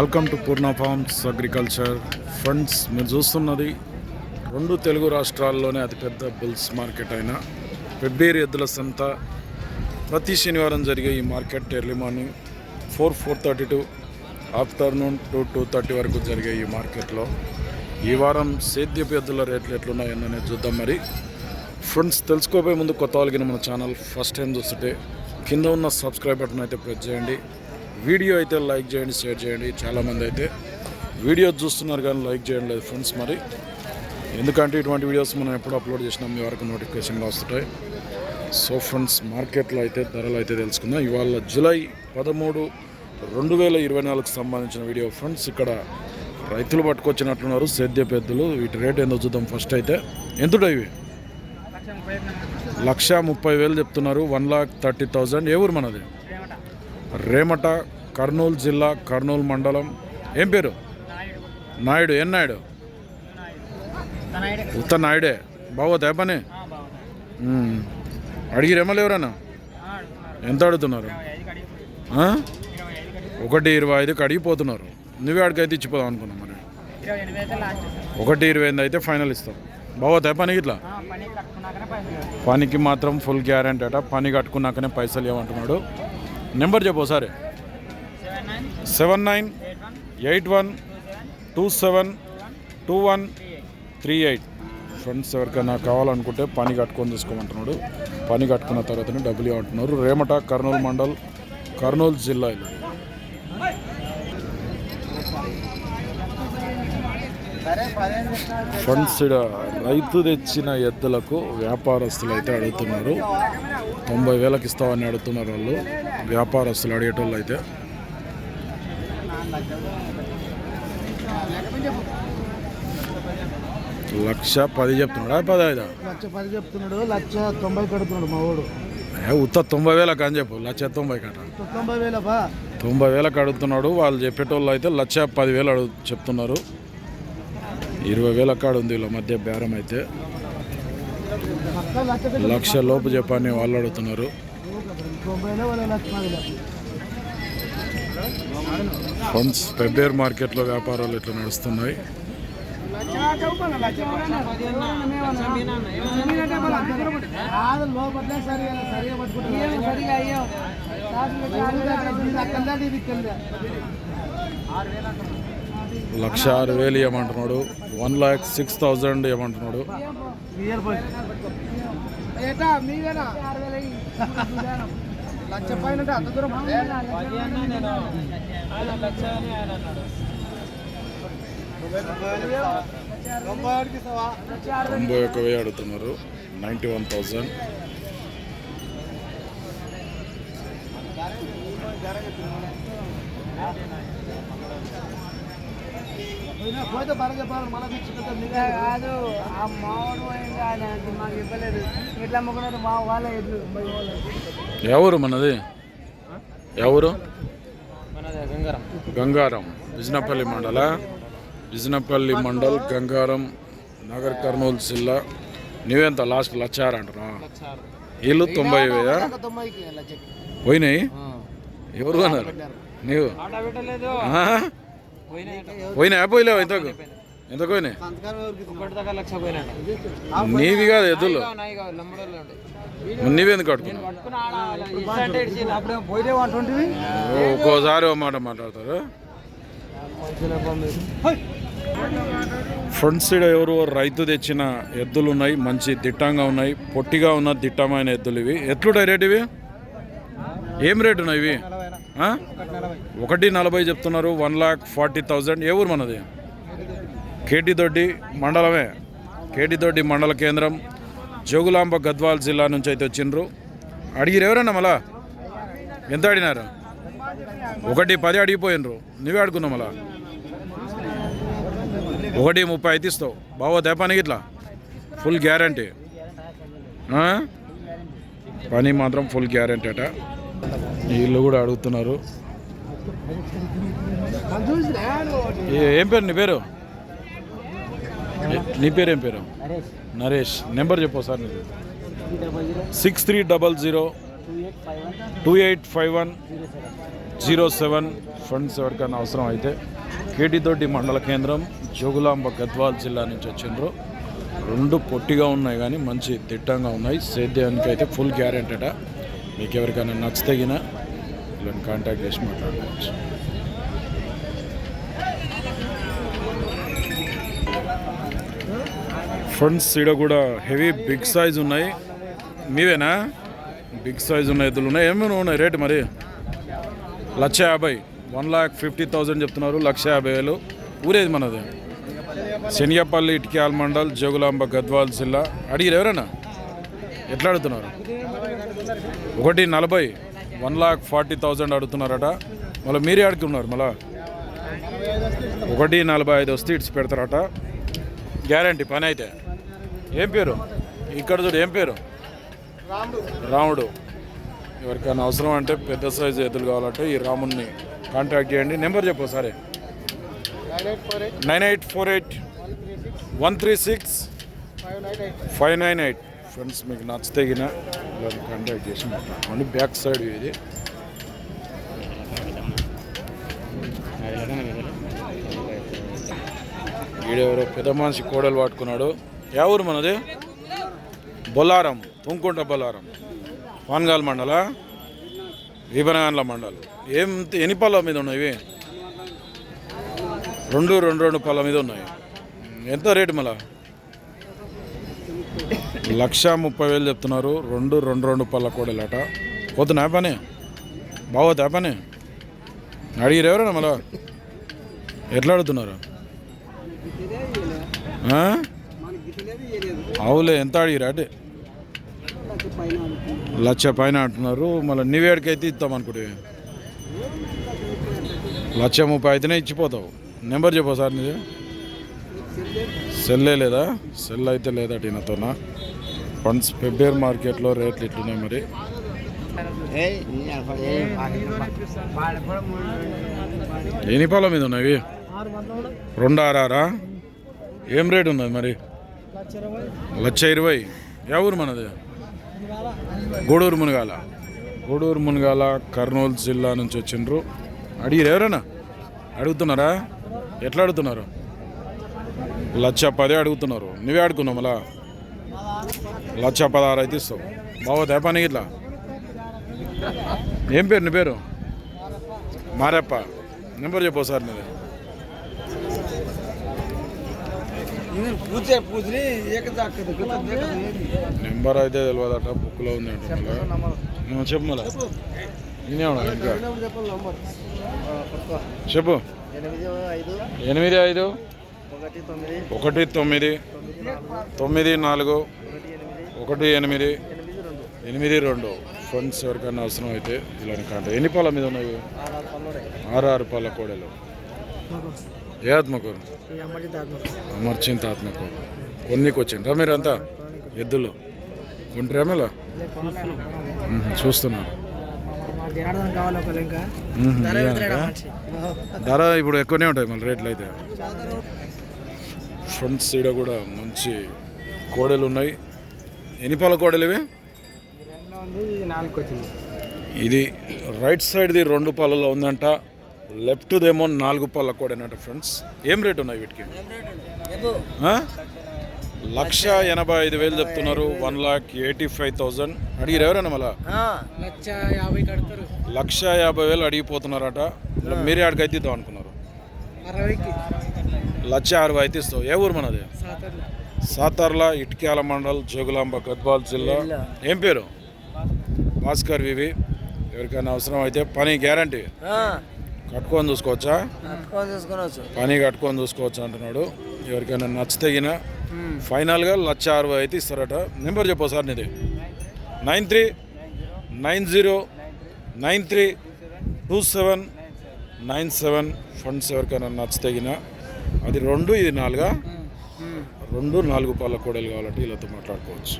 Welcome to Purna farms agriculture friends మీరు చూస్తున్నది రెండు తెలుగు రాష్ట్రాల్లోనే అతిపెద్ద బుల్స్ మార్కెట్ అయిన పెబ్బేరి ఎద్దుల సంత. ప్రతి శనివారం జరిగే ఈ market early morning four four thirty to afternoon two two thirty వరకు జరిగే ఈ మార్కెట్లో. ఈ వారం సేద్యపు ఎద్దుల రేట్లు ఎట్లున్నాయని చూద్దాం మరి. ఫ్రెండ్స్ తెలుసుకోబోయే ముందు కొత్త వాళ్ళకి మన ఛానల్ ఫస్ట్ టైం చూస్తుంటే కింద ఉన్న సబ్స్క్రైబ్ బటన్ అయితే ప్రెస్ చేయండి. వీడియో అయితే లైక్ చేయండి షేర్ చేయండి. చాలామంది అయితే వీడియో చూస్తున్నారు కానీ లైక్ చేయండి లేదు ఫ్రెండ్స్ మరి. ఎందుకంటే ఇటువంటి వీడియోస్ మనం ఎప్పుడు అప్లోడ్ చేసినాం మీ వరకు నోటిఫికేషన్లు వస్తుంటాయి. సో ఫ్రెండ్స్ మార్కెట్లో అయితే ధరలు అయితే తెలుసుకుందాం. ఇవాళ జూలై పదమూడు రెండు వేల ఇరవై నాలుగుకి సంబంధించిన వీడియో ఫ్రెండ్స్. ఇక్కడ రైతులు పట్టుకొచ్చినట్లున్నారు సేద్య పెద్దలు. వీటి రేట్ ఏందో చూద్దాం ఫస్ట్ అయితే. ఎంతుడో ఇవి? లక్ష ముప్పై వేలు చెప్తున్నారు. One lakh thirty thousand. ఏ ఊరు మనది? రేమట. కర్నూలు జిల్లా కర్నూలు మండలం. ఏం పేరు? నాయుడు. ఏం నాయుడు? ఉత్త నాయుడే. బాగోతా పని. అడిగిరేమో ఎవరన్నా? ఎంత అడుగుతున్నారు? ఒకటి ఇరవై ఐదుకి అడిగిపోతున్నారు. నువ్వే అడిగైతే ఇచ్చిపోదాం అనుకున్నాం మరి. ఒకటి ఇరవై ఐదు అయితే ఫైనల్ ఇస్తాం. బాగోతా పని ఇట్లా? పనికి మాత్రం ఫుల్ గ్యారంటీ అట. పని కట్టుకున్నాకనే పైసలు ఇవ్వమంటున్నాడు నెంబర్ చెప్పు ఒకసారి. Seven nine eight one two seven two one three eight. Friends ఎవరికైనా కావాలనుకుంటే పని కట్టుకొని తీసుకోమంటున్నాడు. పని కట్టుకున్న తర్వాతనే డబ్బులు ఇవ్వమంటున్నారు. రేమట కర్నూలు మండల్ కర్నూలు జిల్లా ఇది ఫ్రెండ్స్ ఈడ రైతు తెచ్చిన ఎద్దులకు వ్యాపారస్తులు అయితే అడుగుతున్నారు. తొంభై వేలకు ఇస్తామని అడుగుతున్నారు వాళ్ళు. వ్యాపారస్తులు అడిగేటోళ్ళు అయితే లక్ష పది చెప్తున్నాడా? పదహైదా? లక్ష పది చెప్తున్నాడు లక్ష తొంభై కడుతున్నాడు మా వాడు. ఏ ఉత్త తొంభై వేలకు అని చెప్పు లక్ష తొంభై కట. తొంభై వేల తొంభై వేలకు అడుగుతున్నాడు వాళ్ళు చెప్పేటోళ్ళు అయితే లక్ష పదివేలు అడుగు చెప్తున్నారు. ఇరవై వేల కాడ ఉంది వీళ్ళ మధ్య బేరం అయితే. లక్ష లోపు చెప్పని వాళ్ళు అడుగుతున్నారు తొంభైలో వాళ్ళ లక్ష పదిలో ఫండ్స్ పెబ్బేర్ మార్కెట్లో వ్యాపారాలు ఇట్లా నడుస్తున్నాయి. లక్ష ఆరు వేలు ఇవ్వమంటున్నాడు. వన్ ల్యాక్ సిక్స్ థౌజండ్ ఇవ్వమంటున్నాడు. మీవేనా? లక్ష పైన అంత దూరం తొంభై ఒక వెయ్యి అడుగుతున్నారు. Ninety one thousand. పోతే బాగా చెప్పాలి. మళ్ళీ కాదు ఆ మావాడు పోయింది మాకు ఇవ్వలేదు అమ్ముకున్నారు మా వాళ్ళ ఎవరు మనది? ఎవరు? మనది గంగారం. గంగారం. బిజినపల్లి మండల. బిజినపల్లి మండల్ గంగారం నగర్ కర్నూలు జిల్లా. నువ్వెంత లాస్ట్ లచ్చారు అంటున్నా? వీళ్ళు తొంభై వేయా? పోయినాయి? ఎవరు కొన్నారు? నీవు? పోయినాయా పోయిలేవు ఇంతకు? ఎంతకు పోయినాయి నీవి కాదు ఎద్దులు. నాయి నీవి ఎందుకు కట్టుకున్నావు ఒక్కోసారి మాట మాట్లాడతారు? ఫ్రంట్ సైడ్ ఎవరు రైతు తెచ్చిన ఎద్దులు ఉన్నాయి మంచి దిట్టంగా ఉన్నాయి పొట్టిగా ఉన్న దిట్టమైన ఎద్దులు ఇవి. ఎట్లుంటాయి రేట్ ఇవి? ఏం రేటు ఉన్నాయి ఇవి ఒకటి నలభై చెప్తున్నారు వన్ లాక్ ఫార్టీ థౌజండ్ ఏ ఊరు మనది? కేటీ దొడ్డి మండలమే. కేటీ దొడ్డి మండల కేంద్రం. జోగులాంబ గద్వాల్ జిల్లా నుంచి అయితే వచ్చిండ్రు. అడిగిరు ఎవరన్నా మళ్ళా? ఎంత అడిగినారు? ఒకటి పది అడిగిపోయినరు. నువ్వే అడుగున్నావు మళ్ళా? ఒకటి ముప్పై అయితే ఇస్తావు. బావో దేపానికి ఇట్లా? Full guarantee. పని మాత్రం ఫుల్ గ్యారంటీ అట. వీళ్ళు కూడా అడుగుతున్నారు. ఏ- పేరు నీ పేరు? నీ పేరు ఏం పేరు? నరేష్. నెంబర్ చెప్పు సార్ నీది. Six three double zero two eight five one zero seven. Funds ఎవరికైనా అవసరం అయితే కేటీతోటి మండల కేంద్రం జోగులాంబ గద్వాల్ జిల్లా నుంచి వచ్చిండ్రు. రెండు పొట్టిగా ఉన్నాయి కానీ మంచి దిట్టంగా ఉన్నాయి. సేద్యానికి అయితే ఫుల్ గ్యారెంటీట మీకు ఎవరికైనా నచ్చతగిన వీళ్ళని కాంటాక్ట్ చేసి మాట్లాడుకోవచ్చు ఫ్రంట్స్ సీడ కూడా హెవీ బిగ్ సైజ్ ఉన్నాయి. మీవేనా బిగ్ సైజ్ ఉన్న ఎద్దులు ఉన్నాయి. ఏమైనా ఉన్నాయి? రేటు మరి? లక్ష యాభై. వన్ ల్యాక్ ఫిఫ్టీ థౌజండ్ చెప్తున్నారు. లక్ష యాభై వేలు. ఊరేది మనది? శనియపల్లి ఇటుక్యాల మండల్ జోగులాంబ గద్వాల్ జిల్లా. అడిగిరు ఎవరైనా? ఎట్లా అడుగుతున్నారు? ఒకటి నలభై. వన్ లాక్ ఫార్టీ థౌజండ్ అడుగుతున్నారట. మళ్ళీ మీరే అడుగుతున్నారు మళ్ళా. ఒకటి నలభై ఐదు వస్తే ఇట్స్ పెడతారట. గ్యారంటీ పని అయితే. ఏం పేరు? ఇక్కడ చూడు ఏం పేరు? రాముడు. ఎవరికైనా అవసరం అంటే పెద్ద సైజు ఎద్దులు కావాలంటే ఈ రాముడిని కాంటాక్ట్ చేయండి. నెంబర్ చెప్పు సరే nine eight four eight one three six five nine eight. Friends మీకు నచ్చితే గిన ఇలా కాంటాక్ట్ చేసి మాట్లాడుకోండి. బ్యాక్ సైడ్ ఇది. వీడెవరో పెద్ద మనిషి కోడలు పట్టుకున్నాడు. యా ఊరు మనది? బొల్లారం తుంకుంట బొల్లారం. పాన్గాల్ మండల? వీపనగాన్ల మండలం. ఏం ఎన్ని పళ్ళ మీద ఉన్నాయి ఇవి? రెండు రెండు రెండు పళ్ళ మీద ఉన్నాయి. ఎంత రేటు మళ్ళా? లక్ష ముప్పై వేలు చెప్తున్నారు. రెండు రెండు రెండు పళ్ళ కోడలట. పోతున్నా పని? బాగోతా పని? అడిగిరు ఎవరైనా మళ్ళా? ఎట్లా అడుగుతున్నారు? అవులే ఎంత అడిగిరా? అంటే లక్ష పైన అంటున్నారు. మళ్ళీ నీవేడికైతే ఇస్తాం అనుకుంటే. లక్ష ముప్పై అయితేనే ఇచ్చిపోతావు. నెంబర్ చెప్పు సార్ నీది. సెల్లే లేదా? సెల్ అయితే లేదా ఈయనతోనా ఫండ్స్ ఫెబ్రవరి మార్కెట్లో రేట్లు ఇట్లున్నాయి మరి? ఎన్ని పాల మీద ఉన్నాయి రెండు ఆరారా? ఏం రేట్ ఉన్నది మరి? లక్ష ఇరవై. లక్ష ఇరవై ఏ ఊరు మనది? గూడూరు మునగాల. గూడూరు మునగాల కర్నూలు జిల్లా నుంచి వచ్చిండ్రు. అడిగిరు ఎవరైనా అడుగుతున్నారా? ఎట్లా అడుగుతున్నారు? లక్ష పదే అడుగుతున్నారు నువ్వే అడుగున్నావు మళ్ళా లక్ష పదహారు అయితే ఇస్తావు బాగోదా పని ఇట్లా ఏం పేరు నీ పేరు మారప్ప నెంబర్ చెప్పు సార్ నీది ఏకదాక్కదు నెంబర్ అయితే తెలియదట బుక్లో ఉంది అంటే చెప్పు మళ్ళా నేనే ఉన్నా ఇంకా చెప్పు ఎనిమిది ఐదు ఒకటి తొమ్మిది తొమ్మిది నాలుగు ఒకటి ఎనిమిది ఎనిమిది రెండు. ఫండ్స్ ఎవరికైనా అవసరం అయితే ఇలాంటి కాంటాక్ట్ ఎన్ని పాల మీద ఉన్నాయి? ఆర్ఆర్ పాల కోడలు. ఏ ఆత్మకూరు? అమర్చింత ఆత్మకూరు. కొన్నికి వచ్చిండ్రా మీరు అంతా. ఎద్దులు. కొంటారా మళ్ళా చూస్తున్నారు. ధర ఇప్పుడు ఎక్కువనే ఉంటాయి మళ్ళీ రేట్లు అయితే. ఫ్రంట్ సైడ్ కూడా మంచి కోడలు ఉన్నాయి. ఎన్ని పాల కోడలు ఇవి? ఇది రైట్ సైడ్ది రెండు పాలలో ఉందంట. లెఫ్ట్దేమో నాలుగు పాల కోడేనంట ఫ్రెండ్స్. ఏం రేట్ ఉన్నాయి వీటికి? లక్ష ఎనభై ఐదు వేలు చెప్తున్నారు. One lakh eighty five thousand. అడిగిరు ఎవరైనా మళ్ళా? లక్ష యాభై వేలు అడిగిపోతున్నారట. మీరే ఇద్దాం అనుకున్నారు. లక్ష అరవై అయితే ఇస్తావు ఏ ఊరు మనది? సాతర్లు. ఇటుక్యాల మండల్ జోగులాంబ గద్వాల్ జిల్లా. ఏం పేరు? భాస్కర్ వివి. ఎవరికైనా అవసరం అయితే పని గ్యారంటీ. కట్టుకొని చూసుకోవచ్చా? కట్టుకొని చూసుకోవచ్చు పని కట్టుకొని చూసుకోవచ్చు అంటున్నాడు. ఎవరికైనా నచ్చితగిన ఫైనల్గా లక్ష అరవై అయితే ఇస్తారట నెంబర్ చెప్పు సార్ నీది. Nine three nine zero nine three two seven nine seven funds ఎవరికైనా నచ్చితగిన అది రెండు ఇది నాలుగా? రెండు నాలుగు పాల కోడలు కావాలంటే వీళ్ళతో మాట్లాడుకోవచ్చు.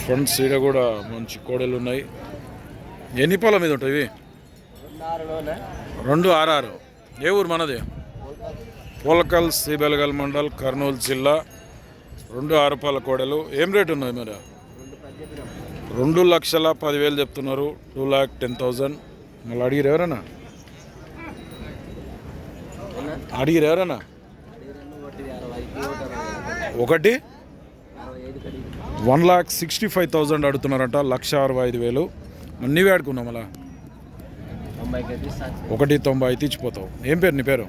ఫ్రంట్ సైడ్ కూడా మంచి కోడలు ఉన్నాయి. ఎన్ని పాల మీద ఉంటాయి ఇవి? రెండు ఆర్ఆర్ ఏ ఊరు మనది? పోలకల్ శ్రీబెలగల్ మండల్ కర్నూలు జిల్లా. రెండు ఆరుపాల కోడలు. ఏం రేటు ఉన్నాయి మరి? రెండు లక్షల పదివేలు చెప్తున్నారు. Two lakh ten thousand. మళ్ళీ అడిగిరు ఎవరన్నా? అడిగిరు ఎవరన్నా? ఒకటి? One lakh sixty five thousand అడుగుతున్నారంట లక్ష అరవై ఐదు వేలు. నీవే ఆడుకున్నావు అలా ఒకటి తొంభై అయితే ఇచ్చిపోతావు ఏం పేరు నీ పేరు?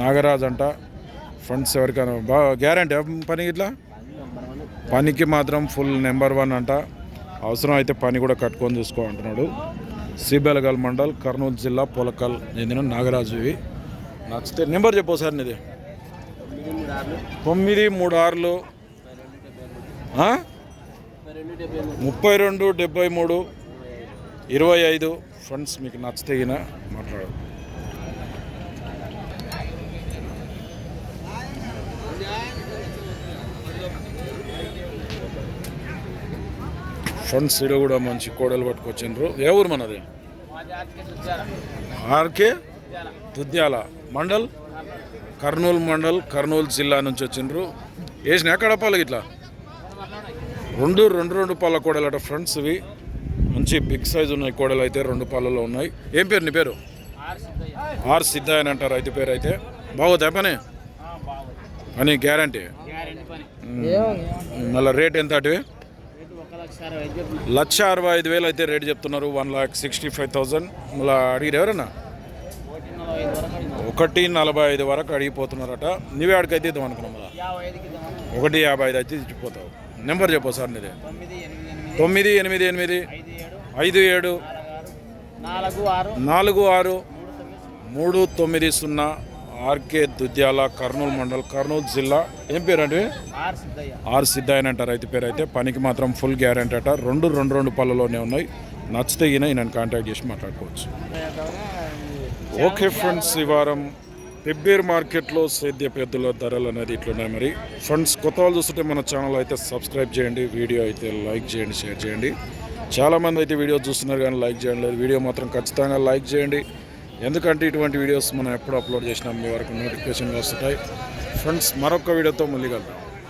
నాగరాజ్ అంట. ఫ్రెండ్స్ ఎవరికైనా బాగా గ్యారంటీ పని ఇట్లా? పనికి మాత్రం ఫుల్ నెంబర్ వన్ అంట. అవసరం అయితే పని కూడా కట్టుకొని చూసుకో అంటున్నాడు. సిబెలగల్ మండల్ కర్నూలు జిల్లా పొలకల్. చెందిన నాగరాజువి నచ్చితే నెంబర్ చెప్పు సార్ నీది. తొమ్మిది మూడు ఆరులు. ముప్పై రెండు డెబ్బై మూడు ఇరవై ఐదు. ఫ్రెండ్స్ మీకు నచ్చితే గిన మాట్లాడు. ఫ్రెండ్స్ ఇక్కడ కూడా మంచి కోడలు పట్టుకొచ్చిండ్రు. ఏ ఊరు మనది? ఆర్కే? దుద్యాల. మండల్ కర్నూలు మండల్ కర్నూలు జిల్లా నుంచి వచ్చిండ్రు. వేసిన ఎక్కడ పాలకి ఇట్లా? రెండు రెండు రెండు పాల కోడలు అట ఫ్రెండ్స్ ఇవి. మంచి బిగ్ సైజ్ ఉన్నాయి కోడలు అయితే రెండు పాలలో ఉన్నాయి. ఏం పేరు నీ పేరు? ఆర్ సిద్ధ అని అంటారు అయితే పేరు అయితే. బాగోతా పని? పని గ్యారంటీ? మళ్ళీ రేట్ ఎంత అటువి లక్ష అరవై ఐదు వేలు అయితే రేట్ చెప్తున్నారు one lakh sixty five thousand. మళ్ళీ అడిగిరు ఎవరన్నా? ఒకటి నలభై ఐదు వరకు అడిగిపోతున్నారట. నీవే అడిగైతే ఇద్దాం అనుకున్నాం ఒకటి యాభై ఐదు అయితే ఇచ్చిపోతావు. నెంబర్ చెప్పు సార్ నీది. తొమ్మిది ఎనిమిది ఎనిమిది. ఐదు ఏడు. నాలుగు ఆరు. మూడు తొమ్మిది సున్నా. ఆర్కే దుద్యాల కర్నూలు మండల్ కర్నూలు జిల్లా. ఏం పేరు అంటే ఆర్ సిద్ధయ్య ఆర్ అంటారు. రైతు పేరు అయితే పనికి మాత్రం ఫుల్ గ్యారెంటీ అట. రెండు రెండు రెండు పళ్ళలోనే ఉన్నాయి. నచ్చితే ఈయన ఈయన కాంటాక్ట్ చేసి మాట్లాడుకోవచ్చు. ఓకే ఫ్రెండ్స్ ఈ వారం పెబ్బేర్ మార్కెట్లో సేద్య పెద్దల ధరలు అనేది ఇట్లున్నాయి మరి. ఫ్రెండ్స్ కొత్త వాళ్ళు చూస్తుంటే మన ఛానల్ అయితే సబ్స్క్రైబ్ చేయండి వీడియో అయితే లైక్ చేయండి షేర్ చేయండి. చాలామంది అయితే వీడియో చూస్తున్నారు కానీ లైక్ చేయడం లేదు. వీడియో మాత్రం ఖచ్చితంగా లైక్ చేయండి. ఎందుకంటే ఇటువంటి వీడియోస్ మనం ఎప్పుడు అప్లోడ్ చేసినా మీ వరకు నోటిఫికేషన్లు వస్తుంటాయి. ఫ్రెండ్స్ మరొక వీడియోతో మళ్ళీ కలుద్దాం.